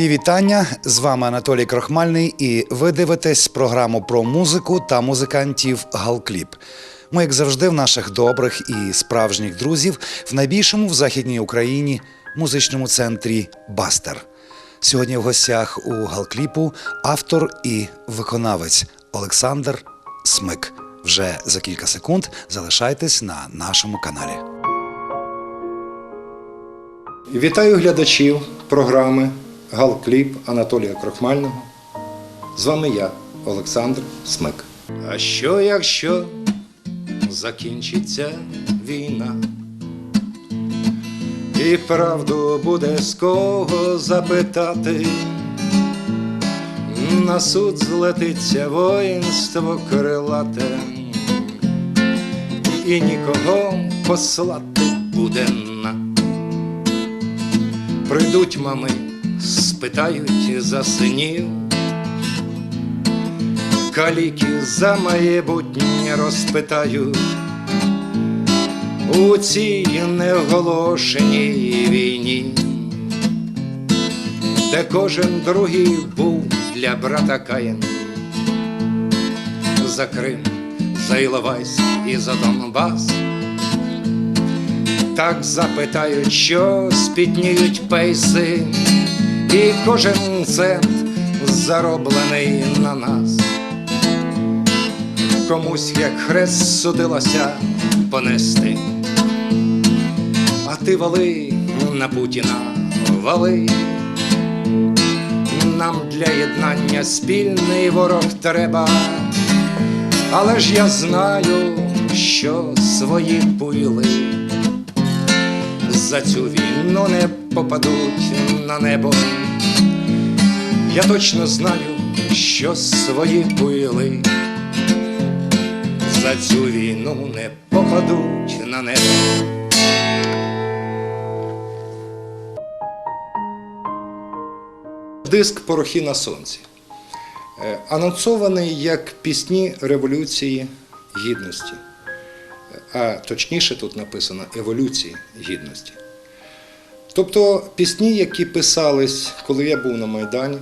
Мої вітання з вами Анатолій Крохмальний, і ви дивитесь програму про музику та музикантів Галкліп. Ми, як завжди, в наших добрих і справжніх друзів в найбільшому в західній Україні музичному центрі Бастер. Сьогодні в гостях у Галкліпу автор і виконавець Олександр Смик. Вже за кілька секунд залишайтесь на нашому каналі. Вітаю глядачів програми Галкліп Анатолія Крохмального. З вами я, Олександр Смик. А що якщо закінчиться війна? І правду буде з кого запитати. На суд злетиться воїнство крилате, і нікого послати буде на. Прийдуть мами, спитають за синів, каліки за майбутнє розпитають у цій неоголошеній війні, де кожен другий був для брата Каїн. За Крим, за Іловайськ і за Донбас. Так запитають, що спітніють пейси, і кожен цент зароблений на нас. Комусь як хрест судилося понести, а ти вали на Путіна, вали. Нам для єднання спільний ворог треба, але ж я знаю, що свої пили за цю війну не попадуть на небо. Я точно знаю, що свої пили за цю війну не попадуть на небо. Диск Порохи на сонці. Е, Анонсований як пісні Революції Гідності а точніше тут написано еволюції гідності. Тобто пісні, які писались, коли я був на Майдані,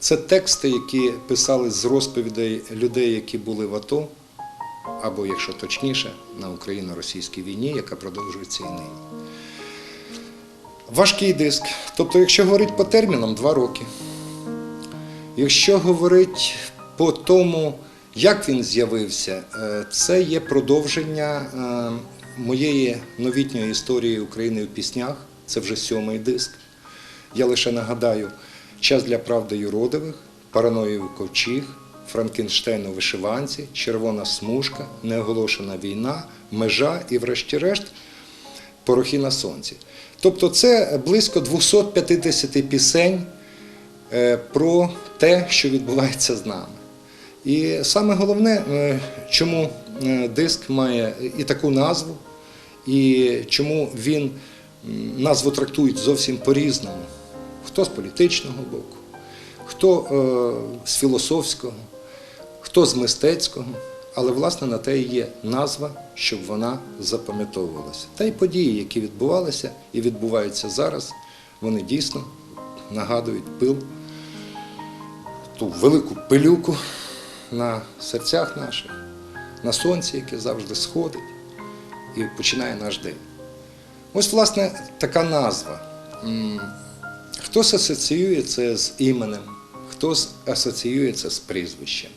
це тексти, які писались з розповідей людей, які були в АТО, або, якщо точніше, на Україно-російській війні, яка продовжується і нині. Важкий диск. Тобто, якщо говорити по термінам, два роки. Якщо говорити по тому, як він з'явився, е, це є продовження е, моєї новітньої історії України в піснях. Це вже сьомий диск. Я лише нагадаю: час для правди юродивих, параноїв ковчіг, Франкенштейн у вишиванці, червона смужка, неоголошена війна, межа і, врешті-решт, порохи на сонці. Тобто, це близько 250 пісень е, про те, що відбувається з нами. І саме головне, е, чому е, диск має і таку назву, і чому він назву трактують зовсім по-різному. Хто з політичного боку, хто е, з філософського, хто з мистецького. Але, власне, на те і є назва, щоб вона запам'ятовувалася. Та й події, які відбувалися і відбуваються зараз, вони дійсно нагадують пил, ту велику пилюку на серцях наших, на сонці, яке завжди сходить і починає наш день. Ось, власне, така назва. Хтось асоціює це з іменем, хтось асоціює це з прізвищем.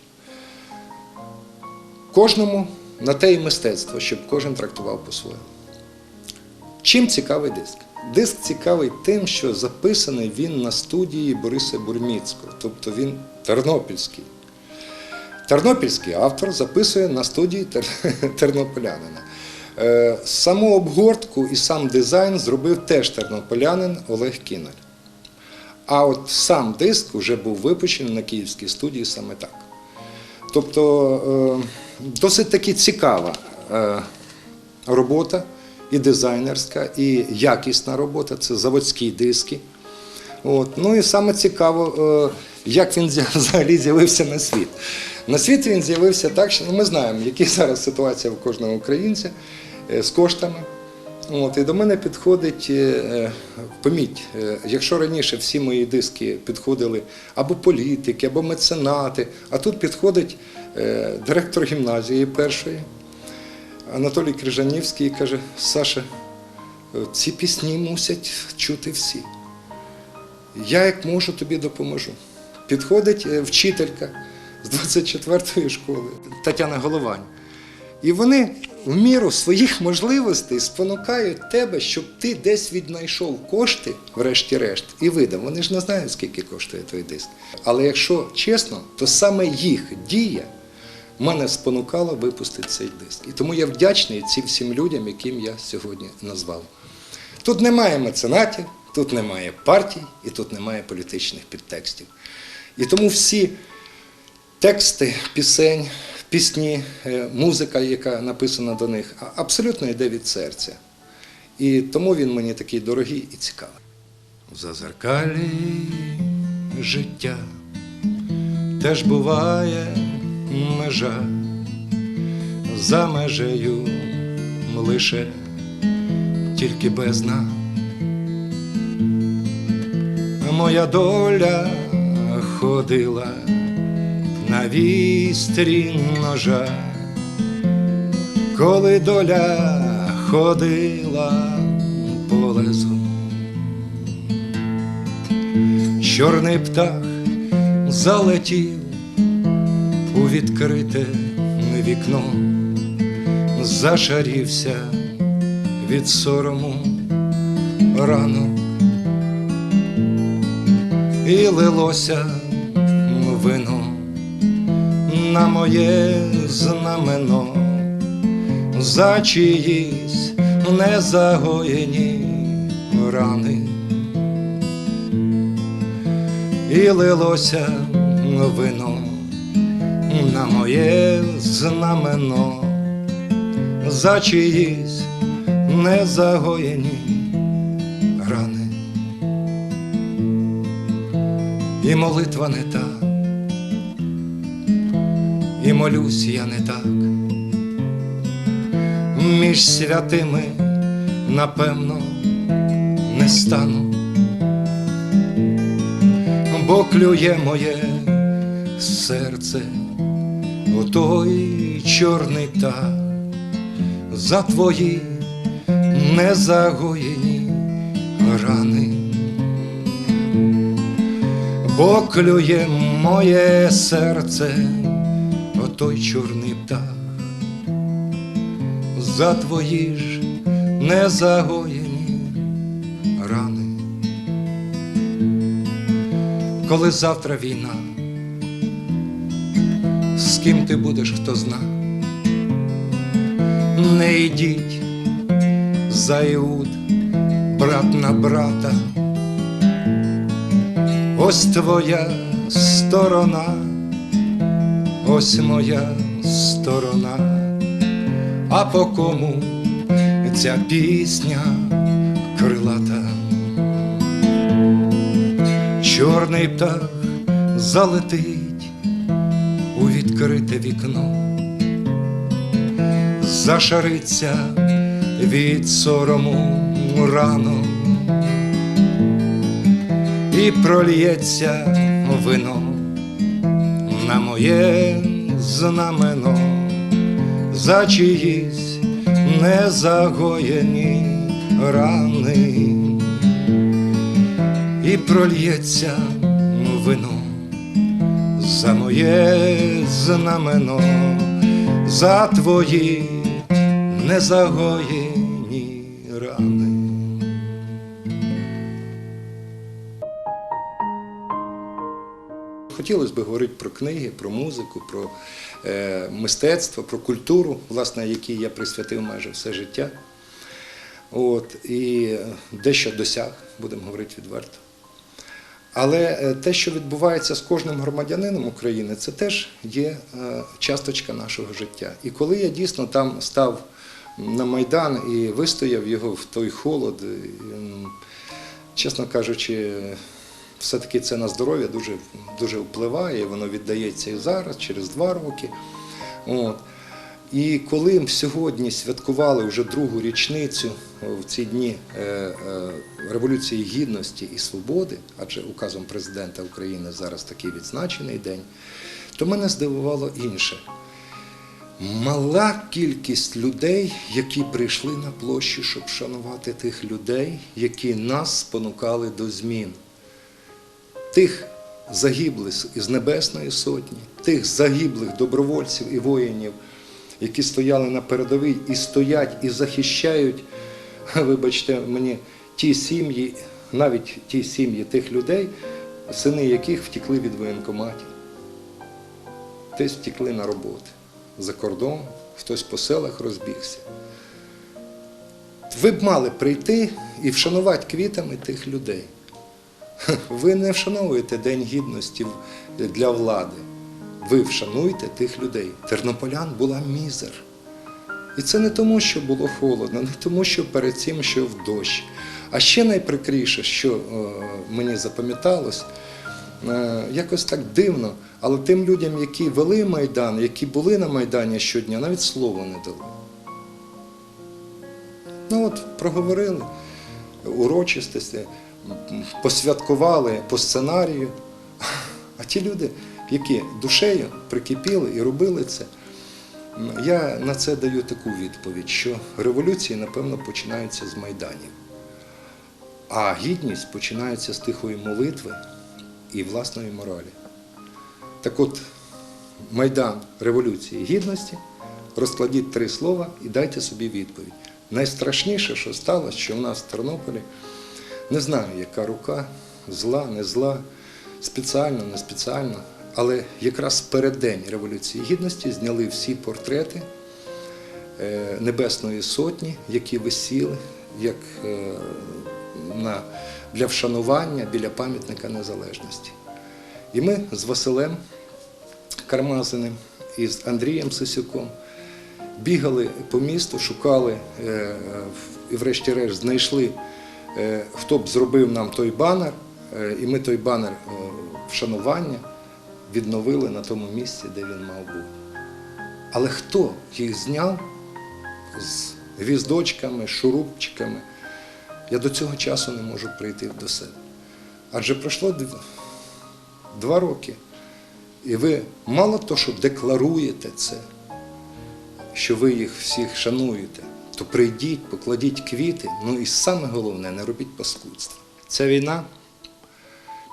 Кожному на те і мистецтво, щоб кожен трактував по-своєму. Чим цікавий диск? Диск цікавий тим, що записаний він на студії Бориса Бурміцького, тобто він тернопільський. Тернопільський автор записує на студії тер- тернополянина. Е, Саму обгортку і сам дизайн зробив теж тернополянин Олег Кіналь. А от сам диск вже був випущений на київській студії саме так. Тобто е, досить таки цікава е, робота, і дизайнерська, і якісна робота це заводські диски. От. Ну і саме цікаво, як він взагалі з'явився на світ. На світ він з'явився так, що ну, ми знаємо, яка зараз ситуація в кожного українця з коштами. От, і до мене підходить, е, е, поміть, е, якщо раніше всі мої диски підходили або політики, або меценати, а тут підходить е, директор гімназії першої, Анатолій Крижанівський, і каже: Саша, е, ці пісні мусять чути всі. Я як можу тобі допоможу. Підходить е, вчителька з 24-ї школи Тетяна Головань. І вони в міру своїх можливостей спонукають тебе, щоб ти десь віднайшов кошти, врешті-решт, і видав. Вони ж не знають, скільки коштує той диск. Але якщо чесно, то саме їх дія мене спонукала випустити цей диск. І тому я вдячний цим всім людям, яким я сьогодні назвав. Тут немає меценатів, тут немає партій і тут немає політичних підтекстів. І тому всі тексти пісень, пісні, е, музика, яка написана до них, абсолютно йде від серця. І тому він мені такий дорогий і цікавий. В зазеркалі життя теж буває межа, за межею лише тільки бездна. Моя доля ходила на вістрі ножа, коли доля ходила по лезу. Чорний птах залетів у відкрите вікно, зашарівся від сорому ранок і лилося вино на моє знамено за чиїсь незагоєні рани. І лилося вино на моє знамено за чиїсь незагоєні рани. І молитва не та, і молюсь я не так. Між святими, напевно, не стану, бо клює моє серце у той чорний та за твої незагоєні рани. Бо клює моє серце, отой чорний птах, за твої ж незагоєні рани. Коли завтра війна, з ким ти будеш, хто зна, не йдіть за Іуд, брат на брата. Ось твоя сторона, ось моя сторона, а по кому ця пісня крилата. Чорний птах залетить у відкрите вікно, зашариться від сорому рано. І прольється вино на моє знамено за чиїсь незагоєні рани, і прольється вино за моє знамено, за твої незагоєні Хотілося б говорити про книги, про музику, про е, мистецтво, про культуру, власне, якій я присвятив майже все життя. От, і дещо досяг, будемо говорити відверто. Але е, те, що відбувається з кожним громадянином України, це теж є е, часточка нашого життя. І коли я дійсно там став на Майдан і вистояв його в той холод, чесно кажучи, все-таки це на здоров'я дуже, дуже впливає, воно віддається і зараз, через два роки. От. І коли сьогодні святкували вже другу річницю е, в ці дні е, е, Революції Гідності і Свободи, адже указом президента України зараз такий відзначений день, то мене здивувало інше. Мала кількість людей, які прийшли на площу, щоб шанувати тих людей, які нас спонукали до змін. Тих загиблих із Небесної Сотні, тих загиблих добровольців і воїнів, які стояли на передовій і стоять і захищають, вибачте мені, ті сім'ї, навіть ті сім'ї тих людей, сини яких втекли від воєнкоматів. Десь втекли на роботи за кордон, хтось по селах розбігся. Ви б мали прийти і вшанувати квітами тих людей. Ви не вшановуєте День гідності для влади. Ви вшануєте тих людей. Тернополян була мізер. І це не тому, що було холодно, не тому, що перед цим йшов дощ. А ще найприкріше, що е, мені запам'яталось, е, якось так дивно, але тим людям, які вели Майдан, які були на Майдані щодня, навіть слова не дали. Ну от проговорили урочистості, посвяткували по сценарію. А ті люди, які душею прикипіли і робили це, я на це даю таку відповідь, що революції, напевно, починаються з майданів. А гідність починається з тихої молитви і власної моралі. Так от, Майдан Революції Гідності, розкладіть три слова і дайте собі відповідь. Найстрашніше, що сталося, що в нас в Тернополі, не знаю, яка рука, зла, не зла, спеціально, не спеціально, але якраз переддень Революції Гідності зняли всі портрети е, Небесної Сотні, які висіли як е, на, для вшанування біля пам'ятника незалежності. І ми з Василем Кармазиним і з Андрієм Сисюком бігали по місту, шукали е, і врешті-решт знайшли, хто б зробив нам той банер, е, і ми той банер е, вшанування відновили на тому місці, де він мав бути. Але хто їх зняв з гвіздочками, шурупчиками, я до цього часу не можу прийти до себе. Адже пройшло два роки, і ви мало то, що декларуєте це, що ви їх всіх шануєте, то прийдіть, покладіть квіти, ну і саме головне, не робіть паскудства. Ця війна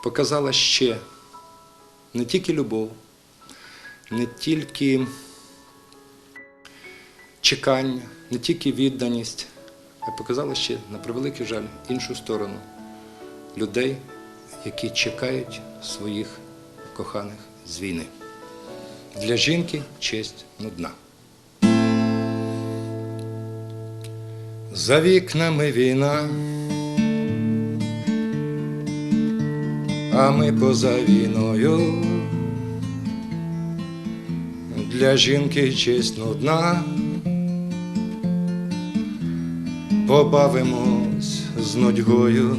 показала ще не тільки любов, не тільки чекання, не тільки відданість, а показала ще, на превеликий жаль, іншу сторону людей, які чекають своїх коханих з війни. Для жінки честь нудна. За вікнами війна, а ми поза війною. Для жінки честь нудна. Побавимось з нудьгою.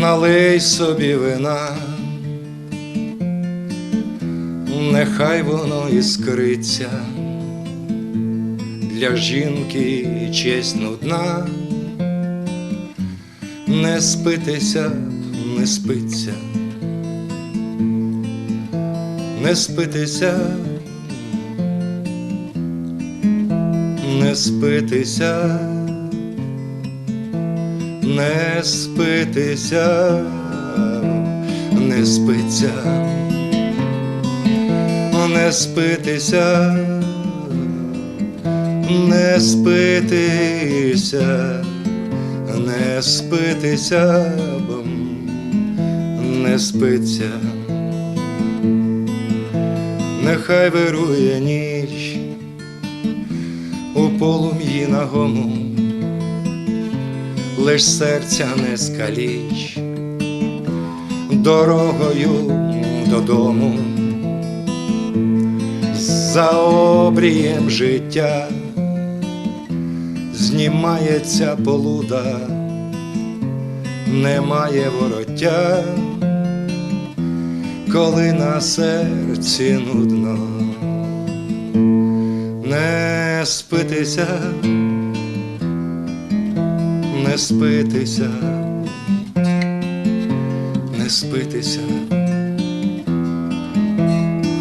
Налий собі вина, нехай воно іскриться, для жінки честь нудна, не спитися, не спиться, не спитися, не спитися. Не спитися, не спиться, не спитися, не спитися, не спитися, не спиться, нехай вирує ніч у полум'ї нагому лиш серця не скаліч. Дорогою додому, за обрієм життя знімається полуда, немає вороття, коли на серці нудно. не спитися, не спитися, не спитися,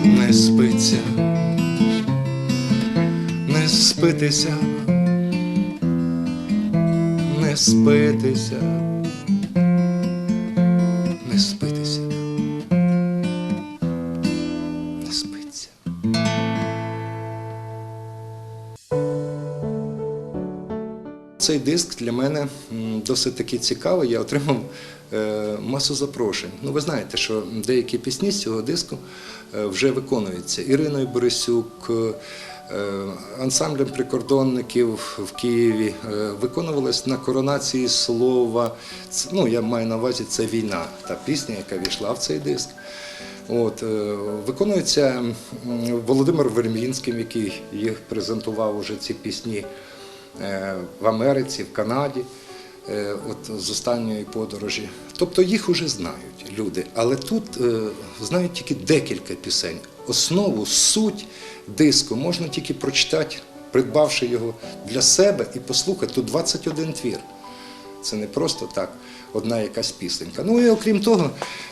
не спиться, не спитися, не спитися, не спитися, не спиться. Цей диск для мене досить таки цікавий. Я отримав е, масу запрошень. Ну, ви знаєте, що деякі пісні з цього диску е, вже виконуються. Іриною Борисюк, ансамблем прикордонників в Києві е, виконувалась на коронації слова. Ну, я маю на увазі це війна, та пісня, яка війшла в цей диск. От, е, виконується Володимир Вермінським, який їх презентував уже ці пісні е, в Америці, в Канаді, е, от з останньої подорожі. Тобто їх вже знають люди, але тут е, знають тільки декілька пісень. Основу, суть диску можна тільки прочитати, придбавши його для себе і послухати. Тут 21 твір. Це не просто так, одна якась пісенька. Ну і окрім того,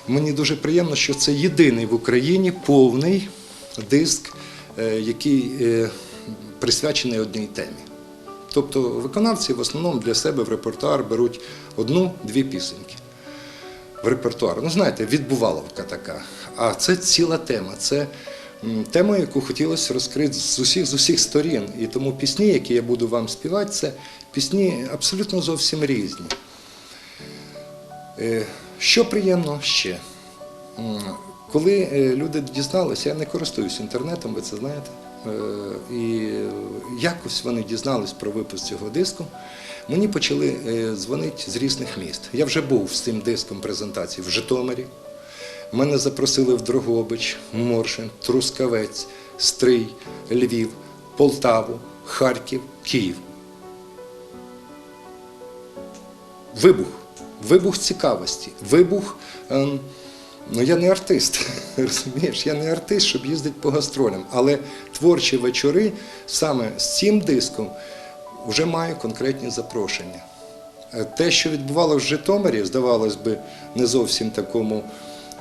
мені дуже приємно, що це єдиний в Україні повний диск, е, який е, присвячений одній темі. Тобто виконавці в основному для себе в репертуар беруть одну-дві пісеньки. В репертуар. Ну, знаєте, відбуваловка така. А це ціла тема. Це тема, яку хотілося розкрити з усіх з усіх сторін. І тому пісні, які я буду вам співати, це пісні абсолютно зовсім різні. Е, Що приємно ще? Коли е, люди дізналися, я не користуюсь інтернетом, ви це знаєте. е, І якось вони дізнались про випуск цього диску. Мені почали е, дзвонити з різних міст. Я вже був з цим диском презентації в Житомирі. Мене запросили в Дрогобич, Моршин, Трускавець, Стрий, Львів, Полтаву, Харків, Київ. Вибух. Вибух цікавості. Вибух. ем, ну, я не артист, розумієш? Я не артист, щоб їздити по гастролям. Але творчі вечори саме з цим диском вже маю конкретні запрошення. Е, Те, що відбувалося в Житомирі, здавалось би, не зовсім такому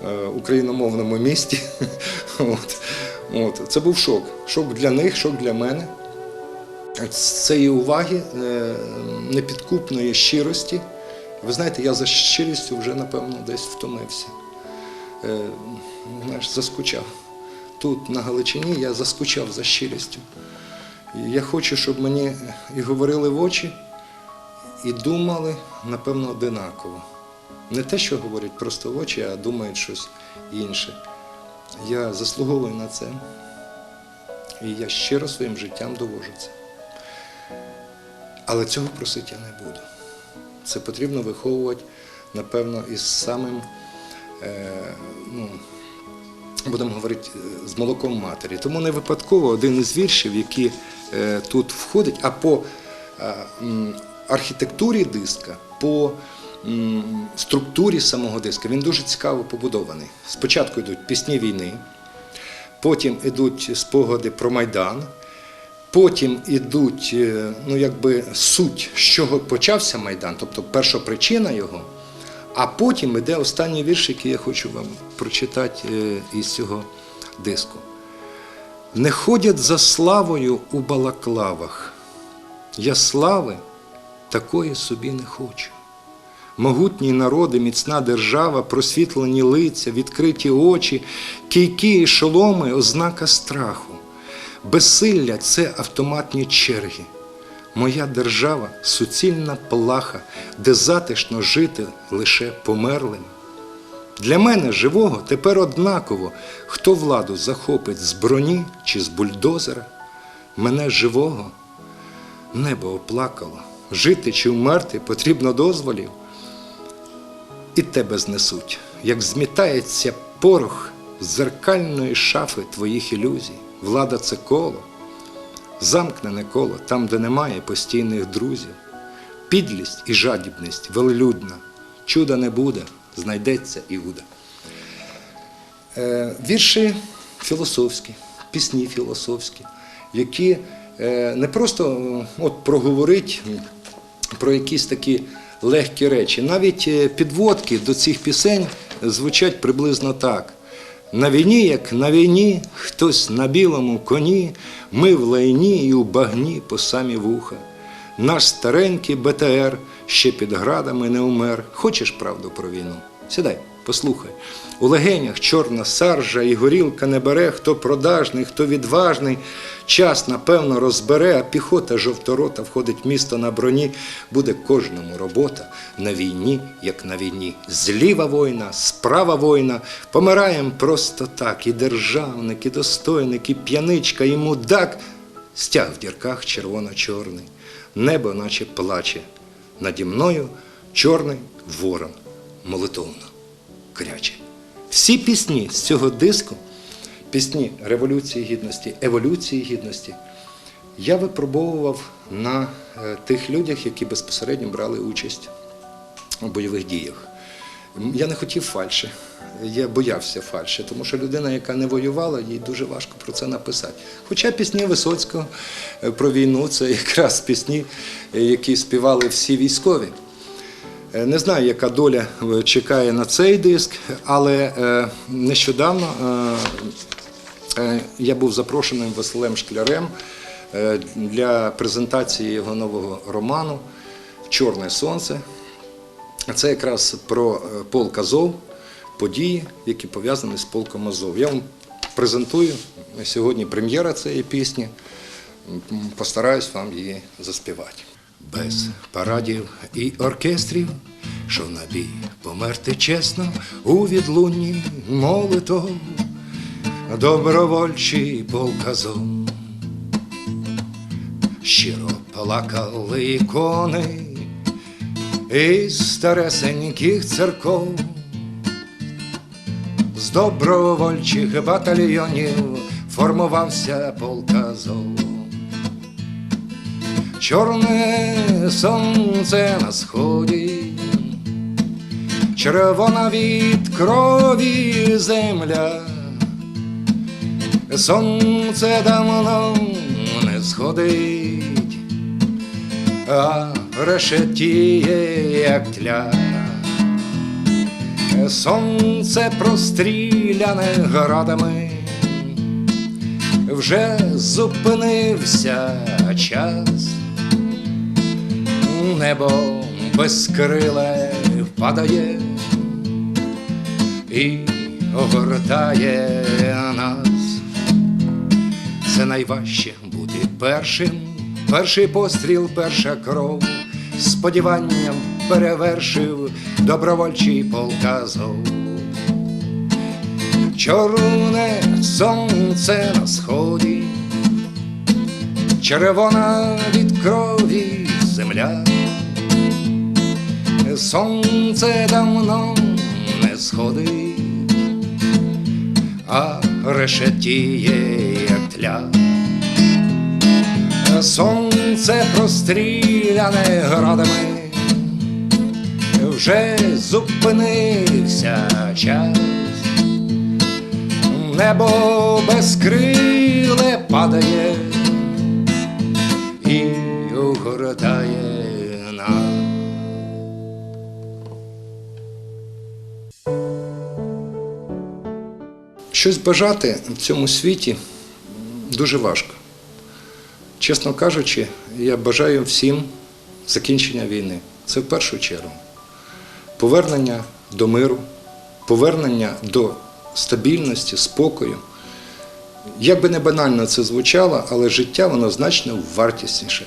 е, україномовному місті. От. От. Це був шок. Шок для них, шок для мене. З цієї уваги, е, непідкупної щирості. Ви знаєте, я за щирістю вже, напевно, десь втомився. Знаєш, заскучав. Тут, на Галичині, я заскучав за щирістю. Я хочу, щоб мені і говорили в очі, і думали, напевно, одинаково. Не те, що говорять просто в очі, а думають щось інше. Я заслуговую на це. І я щиро своїм життям довожу це. Але цього просити я не буду. Це потрібно виховувати, напевно, із самим, е, ну, будемо говорити, е, з молоком матері. Тому не випадково один із віршів, який е, тут входить, а по е, архітектурі диска, по структурі самого диска, він дуже цікаво побудований. Спочатку йдуть пісні війни, потім йдуть спогади про Майдан. Потім ідуть, ну якби суть, з чого почався Майдан, тобто перша причина його, а потім іде останній вірш, який я хочу вам прочитати е, із цього диску. Не ходять за славою у балаклавах. Я слави такої собі не хочу. Могутні народи, міцна держава, просвітлені лиця, відкриті очі, кійки і шоломи ознака страху. Безсилля це автоматні черги. Моя держава суцільна плаха, де затишно жити лише померлим. Для мене живого тепер однаково, хто владу захопить з броні чи з бульдозера. Мене живого небо оплакало. Жити чи вмерти потрібно дозволів. І тебе знесуть, як змітається порох зеркальної шафи твоїх ілюзій. Влада це коло, замкнене коло, там, де немає постійних друзів. Підлість і жадібність велелюдна, чуда не буде, знайдеться Іуда. Е, вірші філософські, пісні філософські, які е, не просто е, от проговорити про якісь такі легкі речі. Навіть підводки до цих пісень звучать приблизно так. На війні, як на війні, хтось на білому коні, ми в лайні і у багні по самі вуха. Наш старенький БТР ще під градами не умер. Хочеш правду про війну? Сідай, послухай. У легенях чорна саржа і горілка не бере, хто продажний, хто відважний. Час, напевно, розбере, а піхота жовторота входить в місто на броні. Буде кожному робота на війні, як на війні. Зліва війна, справа війна. Помираєм просто так. І державник, і достойник, і п'яничка, і мудак. Стяг в дірках червоно-чорний. Небо наче плаче. Наді мною чорний ворон молитовно кряче. Всі пісні з цього диску, пісні Революції Гідності, Еволюції Гідності, я випробовував на е, тих людях, які безпосередньо брали участь у бойових діях. Я не хотів фальші, я боявся фальші, тому що людина, яка не воювала, їй дуже важко про це написати. Хоча пісні Висоцького е, про війну це якраз пісні, е, які співали всі військові. Е, Не знаю, яка доля е, чекає на цей диск, але е, нещодавно я був запрошеним Василем Шклярем для презентації його нового роману Чорне сонце. Це якраз про полк Азов, події, які пов'язані з полком Азов. Я вам презентую сьогодні прем'єра цієї пісні. Постараюсь вам її заспівати. Без парадів і оркестрів, що в набій померти чесно у відлунні молитов, добровольчий полк Азов. Щиро плакали ікони із старесеньких церков, з добровольчих батальйонів формувався полк Азов. Чорне сонце на сході, червона від крові земля, сонце давно не сходить, а решетіє, як тля. Сонце простріляне градами, вже зупинився час, небо безкриле впадає і огортає нас. Це найважче бути першим, перший постріл, перша кров. Сподіванням перевершив добровольчий полк Азов. Чорне сонце на сході, червона від крові земля. Сонце давно не сходить, а решетіє, як тля. Сонце простріляне градами, вже зупинився час. Небо безкриле падає і огортає Щось бажати в цьому світі дуже важко. Чесно кажучи, я бажаю всім закінчення війни. Це в першу чергу. Повернення до миру, повернення до стабільності, спокою. Як би не банально це звучало, але життя воно значно вартісніше,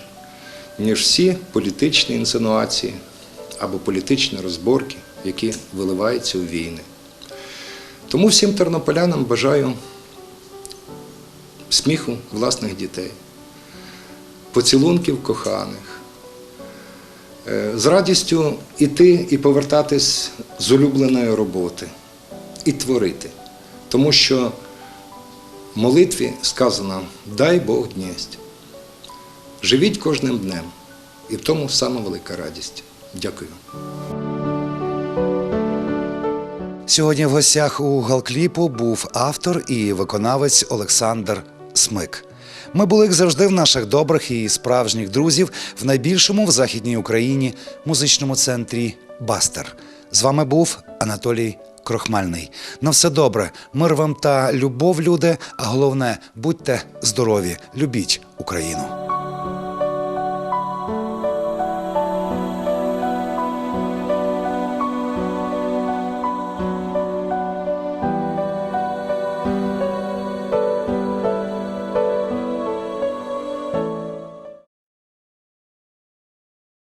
ніж всі політичні інсинуації або політичні розборки, які виливаються у війни. Тому всім тернополянам бажаю сміху власних дітей, поцілунків коханих, е, з радістю іти і повертатись з улюбленої роботи і творити. Тому що в молитві сказано дай Бог дність. Живіть кожним днем. І в тому сама велика радість. Дякую. Сьогодні в гостях у Галкліпу був автор і виконавець Олександр Смик. Ми були, як завжди, в наших добрих і справжніх друзів в найбільшому в Західній Україні музичному центрі Бастер. З вами був Анатолій Крохмальний. На все добре, мир вам та любов, люди, а головне, будьте здорові, любіть Україну.